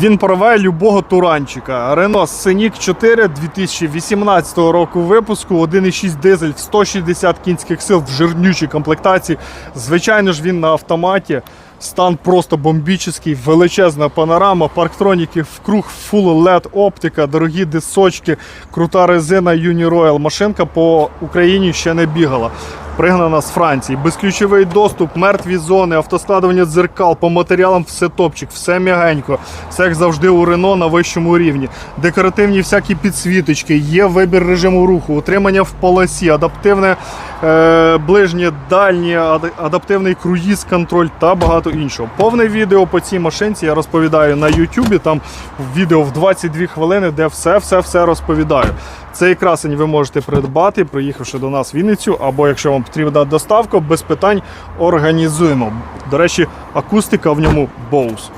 Він порває любого туранчика. Renault Scenic 4 2018 року випуску, 1,6 дизель, 160 кінських сил в жирнючій комплектації. Звичайно ж, він на автоматі. Стан просто бомбічний, величезна панорама, парктроніки вкруг, full LED оптика, дорогі дисочки, крута резина Uniroyal. Машинка по Україні ще не бігала. Пригнана з Франції. Безключовий доступ, мертві зони, автоскладування дзеркал, по матеріалам все топчик, все м'ягенько. Все як завжди у Рено на вищому рівні. Декоративні всякі підсвіточки, є вибір режиму руху, утримання в полосі, адаптивне ближнє, дальнє, адаптивний круїз-контроль та багато іншого. Повне відео по цій машинці я розповідаю на YouTube, там відео в 22 хвилини, де все-все-все розповідаю. Цей красень ви можете придбати, приїхавши до нас в Вінницю, або якщо вам потрібна доставка, без питань організуємо. До речі, акустика в ньому Bose.